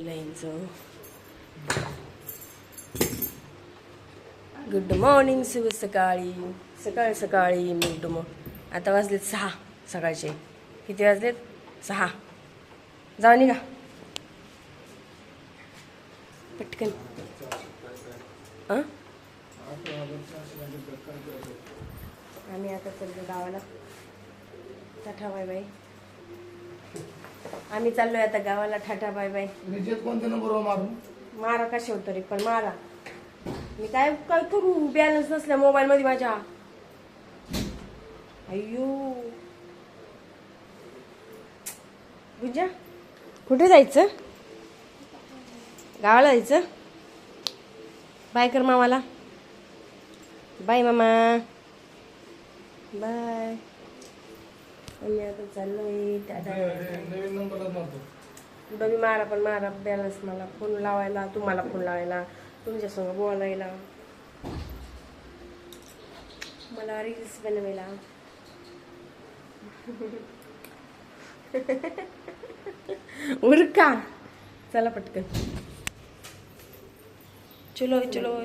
आवरायला यांचं good morning Shiv सकाळी. सकाळ सकाळी गुड मॉर्निंग आता वाजलेत सहा सकाळचे. किती वाजलेत? सहा. जाऊ निघा. पटकन. हां आम्ही आता चाललो गावाला. टाटा बाय बाई. आम्ही चाललोय आता गावाला. Tata bye bye. कोणत्या नंबरवर मारा? कशा तरी पण मारा. मी काय काय करू? बॅलन्स नसल्या मोबाईल मध्ये माझ्या. अय्यो. गुंजा कुठे जायचं? गावाला जायचं? बाय कर मामाला. बाय मामा. बाय. आम्ही आता चाललोय नवीन नंबरला मारतो कुठं बी मारा पण मारा बॅलन्स मला फोन लावायला तुम्हाला फोन लावायला तुमच्यासंग बोलायला मला रील्स बनवायला उरका चला पटकन चलो चलो